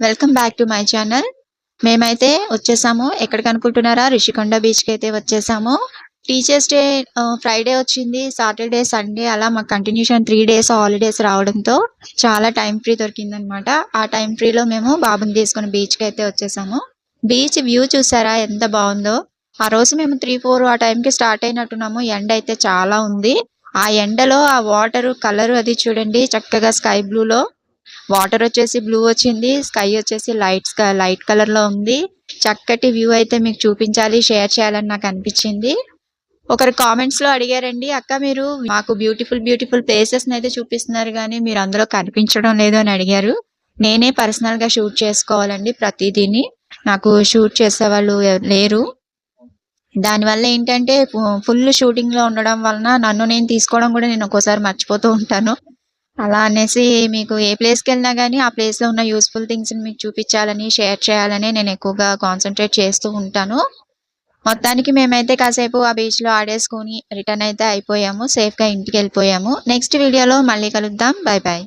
Welcome back to my channel మేమైతే వచ్చేసాము. ఎక్కడికి అనుకుంటున్నారా రిషికొండ బీచ్కి అయితే వచ్చేసాము. టీచర్స్ డే ఫ్రైడే వచ్చింది. సాటర్డే సండే అలా మాకు కంటిన్యూషన్ త్రీ డేస్ హాలిడేస్ రావడంతో చాలా టైం ఫ్రీ దొరికిందనమాట. ఆ టైం ఫ్రీలో మేము బాబుని తీసుకుని బీచ్కి అయితే వచ్చేసాము. బీచ్ వ్యూ చూసారా? ఎంత బాగుందో. ఆ రోజు మేము త్రీ ఫోర్ ఆ టైంకి కి స్టార్ట్ అయినట్టున్నాము. ఎండ అయితే చాలా ఉంది. ఆ ఎండలో ఆ వాటర్ కలర్ అది చూడండి. చక్కగా స్కై బ్లూ లో. వాటర్ వచ్చేసి బ్లూ వచ్చింది స్కై వచ్చేసి లైట్స్ లైట్ కలర్లో ఉంది. చక్కటి వ్యూ అయితే మీకు చూపించాలి షేర్ చేయాలని నాకు అనిపించింది. ఒకరు కామెంట్స్లో అడిగారండి అక్క మీరు మాకు బ్యూటిఫుల్ బ్యూటిఫుల్ ప్లేసెస్ అయితే చూపిస్తున్నారు కానీ మీరు అందులో కనిపించడం లేదు అని అడిగారు. నేనే పర్సనల్గా షూట్ చేసుకోవాలండి ప్రతిదీని. నాకు షూట్ చేసే వాళ్ళు లేరు. దానివల్ల ఏంటంటే ఫుల్ షూటింగ్లో ఉండడం వలన నన్ను నేను తీసుకోవడం కూడా నేను ఒక్కోసారి మర్చిపోతూ ఉంటాను. అలా అనేసి మీకు ఏ ప్లేస్కి వెళ్ళినా కానీ ఆ ప్లేస్లో ఉన్న యూస్ఫుల్ థింగ్స్ని మీకు చూపించాలని షేర్ చేయాలని నేను ఎక్కువగా కాన్సన్ట్రేట్ చేస్తూ ఉంటాను. మొత్తానికి మేమైతే కాసేపు ఆ బీచ్లో ఆడేసుకొని రిటర్న్ అయితే అయిపోయాము సేఫ్గా ఇంటికి వెళ్ళిపోయాము నెక్స్ట్ వీడియోలో మళ్ళీ కలుద్దాం. Bye bye